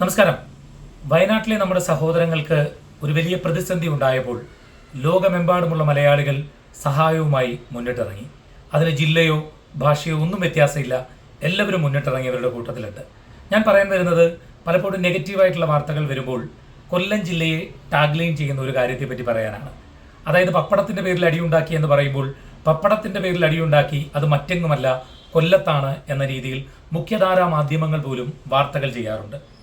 നമസ്കാരം. വയനാട്ടിലെ നമ്മുടെ സഹോദരങ്ങൾക്ക് ഒരു വലിയ പ്രതിസന്ധി ഉണ്ടായപ്പോൾ ലോകമെമ്പാടുമുള്ള മലയാളികൾ സഹായവുമായി മുന്നിട്ടിറങ്ങി. അതിന് ജില്ലയോ ഭാഷയോ ഒന്നും വ്യത്യാസമില്ല. എല്ലാവരും മുന്നിട്ടിറങ്ങിയവരുടെ കൂട്ടത്തിലുണ്ട്. ഞാൻ പറയാൻ വരുന്നത് പലപ്പോഴും നെഗറ്റീവായിട്ടുള്ള വാർത്തകൾ വരുമ്പോൾ കൊല്ലം ജില്ലയെ ടാഗ്ലൈൻ ചെയ്യുന്ന ഒരു കാര്യത്തെപ്പറ്റി പറയാനാണ്. അതായത് പപ്പടത്തിന്റെ പേരിൽ അടിയുണ്ടാക്കി എന്ന് പറയുമ്പോൾ പപ്പടത്തിന്റെ പേരിൽ അടിയുണ്ടാക്കി അത് മറ്റെങ്ങുമല്ല കൊല്ലത്താണ് എന്ന രീതിയിൽ മുഖ്യധാരാ മാധ്യമങ്ങൾ പോലും വാർത്തകൾ ചെയ്യാറുണ്ട്.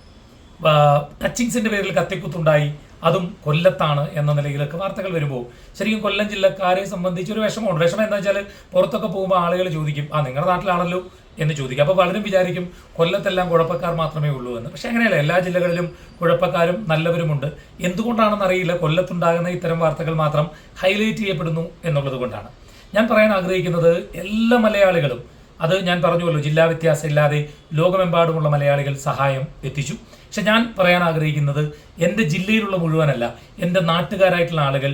ടച്ചിങ്സിന്റെ പേരിൽ കത്തിക്കുത്തുണ്ടായി. അതും കൊല്ലത്താണ് എന്ന നിലയിലൊക്കെ വാർത്തകൾ വരുമ്പോൾ. ശരിക്കും കൊല്ലം ജില്ലക്കാരെ സംബന്ധിച്ച് ഒരു വിഷമമുണ്ട്. വിഷമം എന്താ വെച്ചാൽ പുറത്തൊക്കെ പോകുമ്പോൾ ആളുകൾ ചോദിക്കും ആ നിങ്ങളുടെ നാട്ടിലാണല്ലോ? എന്ന് ചോദിക്കും. അപ്പോൾ പലരും വിചാരിക്കും കൊല്ലത്തെല്ലാം കുഴപ്പക്കാർ മാത്രമേ ഉള്ളൂ എന്ന്. പക്ഷേ അങ്ങനെയല്ല എല്ലാ ജില്ലകളിലും കുഴപ്പക്കാരും നല്ലവരുമുണ്ട്. എന്തുകൊണ്ടാണെന്ന് അറിയില്ല കൊല്ലത്തുണ്ടാകുന്ന ഇത്തരം വാർത്തകൾ മാത്രം ഹൈലൈറ്റ് ചെയ്യപ്പെടുന്നു എന്നുള്ളത് കൊണ്ടാണ്. ഞാൻ പറയാൻ ആഗ്രഹിക്കുന്നത് എല്ലാ മലയാളികളും അത് ഞാൻ പറഞ്ഞുവല്ലോ ജില്ലാ വ്യത്യാസം ഇല്ലാതെ ലോകമെമ്പാടുമുള്ള മലയാളികൾ സഹായം എത്തിച്ചു. പക്ഷെ ഞാൻ പറയാൻ ആഗ്രഹിക്കുന്നത് എന്റെ ജില്ലയിലുള്ള മുഴുവനല്ല എന്റെ നാട്ടുകാരായിട്ടുള്ള ആളുകൾ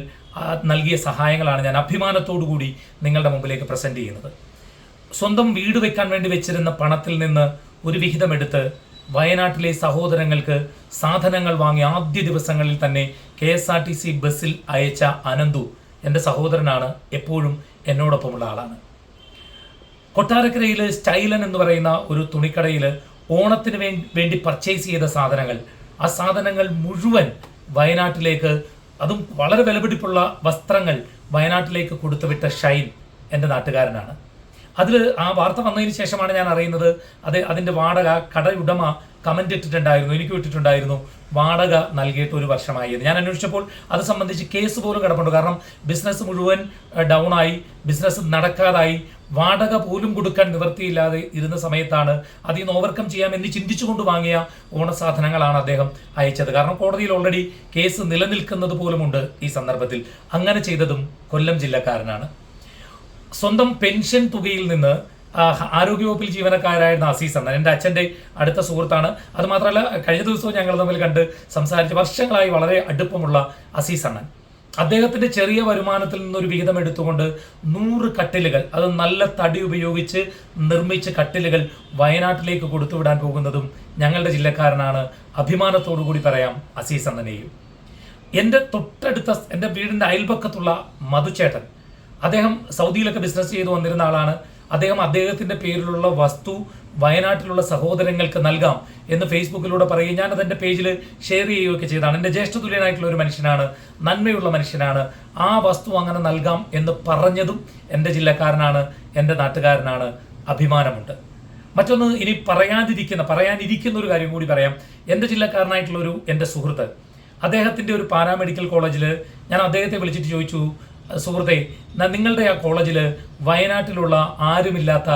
നൽകിയ സഹായങ്ങളാണ് ഞാൻ അഭിമാനത്തോടു കൂടി നിങ്ങളുടെ മുമ്പിലേക്ക് പ്രസന്റ് ചെയ്യുന്നത്. സ്വന്തം വീട് വെക്കാൻ വേണ്ടി വെച്ചിരുന്ന പണത്തിൽ നിന്ന് ഒരു വിഹിതമെടുത്ത് വയനാട്ടിലെ സഹോദരങ്ങൾക്ക് സാധനങ്ങൾ വാങ്ങി ആദ്യ ദിവസങ്ങളിൽ തന്നെ K S R T C ബസ്സിൽ അയച്ച അനന്തു എന്റെ സഹോദരനാണ് എപ്പോഴും എന്നോടൊപ്പമുള്ള ആളാണ്. കൊട്ടാരക്കരയിൽ സ്റ്റൈലൻ എന്ന് പറയുന്ന ഒരു തുണിക്കടയിൽ ഓണത്തിന് വേണ്ടി പർച്ചേസ് ചെയ്ത സാധനങ്ങൾ. ആ സാധനങ്ങൾ മുഴുവൻ വയനാട്ടിലേക്ക് അതും വളരെ വിലപിടിപ്പുള്ള വസ്ത്രങ്ങൾ വയനാട്ടിലേക്ക് കൊടുത്തുവിട്ട ഷൈൻ എന്റെ നാട്ടുകാരനാണ്. അതിൽ ആ വാർത്ത വന്നതിന് ശേഷമാണ് ഞാൻ അറിയുന്നത് അത് അതിന്റെ വാടക കടയുടമ കമന്റ് ഇട്ടിട്ടുണ്ടായിരുന്നു എനിക്ക് ഇട്ടിട്ടുണ്ടായിരുന്നു വാടക നൽകിയിട്ട് ഒരു വർഷമായി. എന്ന് ഞാൻ അന്വേഷിച്ചപ്പോൾ അത് സംബന്ധിച്ച് കേസ് പോലും കിടപ്പുണ്ട്. കാരണം ബിസിനസ് മുഴുവൻ ഡൗൺ ആയി. ബിസിനസ് നടക്കാതായി. വാടക പോലും കൊടുക്കാൻ നിവൃത്തിയില്ലാതെ ഇരുന്ന സമയത്താണ് അതിൽ നിന്ന് ഓവർകം ചെയ്യാമെന്ന് ചിന്തിച്ചുകൊണ്ട് വാങ്ങിയ ഓണസാധനങ്ങളാണ് അദ്ദേഹം അയച്ചത്. കാരണം കോടതിയിൽ ഓൾറെഡി കേസ് നിലനിൽക്കുന്നത് പോലുമുണ്ട് ഈ സന്ദർഭത്തിൽ. അങ്ങനെ ചെയ്തതും കൊല്ലം ജില്ലക്കാരനാണ്. സ്വന്തം പെൻഷൻ തുകയിൽ നിന്ന് ആരോഗ്യവകുപ്പിൽ ജീവനക്കാരായിരുന്ന അസീസ് എന്ന എന്റെ അച്ഛന്റെ അടുത്ത സുഹൃത്താണ്. അത് മാത്രമല്ല കഴിഞ്ഞ ദിവസവും ഞങ്ങൾ തമ്മിൽ കണ്ട് സംസാരിച്ച് വർഷങ്ങളായി വളരെ അടുപ്പമുള്ള അസീസ് അണ്ണൻ. അദ്ദേഹത്തിന്റെ ചെറിയ വരുമാനത്തിൽ നിന്നൊരു വിഹിതം എടുത്തുകൊണ്ട് നൂറ് കട്ടിലുകൾ അത് നല്ല തടി ഉപയോഗിച്ച് നിർമ്മിച്ച കട്ടിലുകൾ വയനാട്ടിലേക്ക് കൊടുത്തുവിടാൻ പോകുന്നതും ഞങ്ങളുടെ ജില്ലക്കാരനാണ്. അഭിമാനത്തോടു കൂടി പറയാം അസീസ് അന്നനെയും. എന്റെ തൊട്ടടുത്ത എന്റെ വീടിന്റെ അയൽപക്കത്തുള്ള മധുചേട്ടൻ. അദ്ദേഹം സൗദിയിലൊക്കെ ബിസിനസ് ചെയ്തു വന്നിരുന്ന ആളാണ്. അദ്ദേഹം അദ്ദേഹത്തിന്റെ പേരിലുള്ള വസ്തു വയനാട്ടിലുള്ള സഹോദരങ്ങൾക്ക് നൽകാം എന്ന് ഫേസ്ബുക്കിലൂടെ പറയുകയും ഞാൻ അതെന്റെ പേജിൽ ഷെയർ ചെയ്യുകയൊക്കെ ചെയ്തതാണ് എന്റെ ജ്യേഷ്ഠതുല്യനായിട്ടുള്ള ഒരു മനുഷ്യനാണ് നന്മയുള്ള മനുഷ്യനാണ്. ആ വസ്തു അങ്ങനെ നൽകാം എന്ന് പറഞ്ഞതും എന്റെ ജില്ലക്കാരനാണ് എന്റെ നാട്ടുകാരനാണ്. അഭിമാനമുണ്ട്. മറ്റൊന്ന് ഇനി പറയാതിരിക്കുന്ന പറയാനിരിക്കുന്ന ഒരു കാര്യം കൂടി പറയാം. എന്റെ ജില്ലക്കാരനായിട്ടുള്ള ഒരു എന്റെ സുഹൃത്ത്. അദ്ദേഹത്തിന്റെ ഒരു പാരാമെഡിക്കൽ കോളേജിൽ ഞാൻ അദ്ദേഹത്തെ വിളിച്ചിട്ട് ചോദിച്ചു സുഹൃത്തെ നിങ്ങളുടെ ആ കോളേജിൽ വയനാട്ടിലുള്ള ആരുമില്ലാത്ത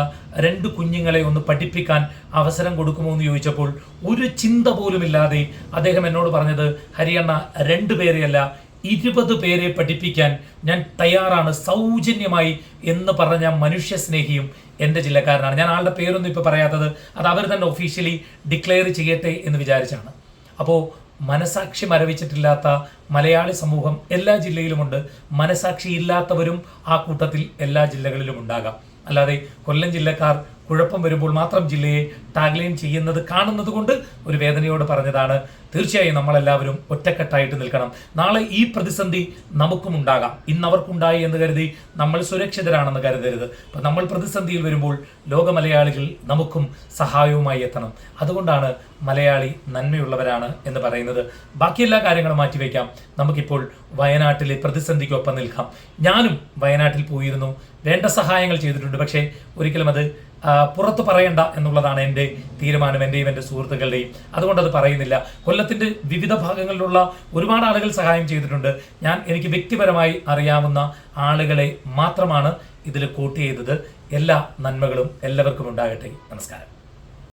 രണ്ട് കുഞ്ഞുങ്ങളെ ഒന്ന് പഠിപ്പിക്കാൻ അവസരം കൊടുക്കുമോ എന്ന് ചോദിച്ചപ്പോൾ ഒരു ചിന്ത പോലുമില്ലാതെ അദ്ദേഹം എന്നോട് പറഞ്ഞത് ഹരിയണ്ണ രണ്ട് പേരെയല്ല ഇരുപത് പേരെ പഠിപ്പിക്കാൻ ഞാൻ തയ്യാറാണ് സൗജന്യമായി എന്ന് പറഞ്ഞ മനുഷ്യ സ്നേഹിയും എന്റെ ജില്ലക്കാരനാണ്. ഞാൻ ആളുടെ പേരൊന്നും ഇപ്പോൾ പറയാത്തത് അത് അവർ തന്നെ ഒഫീഷ്യലി ഡിക്ലെയർ ചെയ്യട്ടെ എന്ന് വിചാരിച്ചാണ്. അപ്പോൾ മനസാക്ഷി മരവിച്ചിട്ടില്ലാത്ത മലയാളി സമൂഹം എല്ലാ ജില്ലയിലുമുണ്ട്. മനസാക്ഷി ഇല്ലാത്തവരും ആ കൂട്ടത്തിൽ എല്ലാ ജില്ലകളിലും ഉണ്ടാകാം. അല്ലാതെ കൊല്ലം ജില്ലക്കാർ കുഴപ്പം വരുമ്പോൾ മാത്രം ജില്ലയെ ടാഗ്ലൈൻ ചെയ്യുന്നത് കാണുന്നത് കൊണ്ട് ഒരു വേദനയോട് പറഞ്ഞതാണ്. തീർച്ചയായും നമ്മളെല്ലാവരും ഒറ്റക്കെട്ടായിട്ട് നിൽക്കണം. നാളെ ഈ പ്രതിസന്ധി നമുക്കും ഉണ്ടാകാം. ഇന്ന് അവർക്കുണ്ടായി എന്ന് കരുതി നമ്മൾ സുരക്ഷിതരാണെന്ന് കരുതരുത്. അപ്പം നമ്മൾ പ്രതിസന്ധിയിൽ വരുമ്പോൾ ലോക മലയാളികൾ നമുക്കും സഹായവുമായി എത്തണം. അതുകൊണ്ടാണ് മലയാളി നന്മയുള്ളവരാണ് എന്ന് പറയുന്നത്. ബാക്കി എല്ലാ കാര്യങ്ങളും മാറ്റിവെക്കാം നമുക്കിപ്പോൾ വയനാട്ടിലെ പ്രതിസന്ധിക്കൊപ്പം നിൽക്കാം. ഞാനും വയനാട്ടിൽ പോയിരുന്നു. വേണ്ട സഹായങ്ങൾ ചെയ്തിട്ടുണ്ട്. പക്ഷേ ഒരിക്കലും അത് പുറത്ത് പറയണ്ട എന്നുള്ളതാണ് എന്റെ തീരുമാനം എന്റെയും എന്റെ സുഹൃത്തുക്കളുടെയും. അതുകൊണ്ട് അത് പറയുന്നില്ല. കൊല്ലത്തിന്റെ വിവിധ ഭാഗങ്ങളിലുള്ള ഒരുപാട് ആളുകൾ സഹായം ചെയ്തിട്ടുണ്ട്. ഞാൻ എനിക്ക് വ്യക്തിപരമായി അറിയാവുന്ന ആളുകളെ മാത്രമാണ് ഇതിൽ കോട്ട് ചെയ്തത്. എല്ലാ നന്മകളും എല്ലാവർക്കും ഉണ്ടാകട്ടെ. നമസ്കാരം.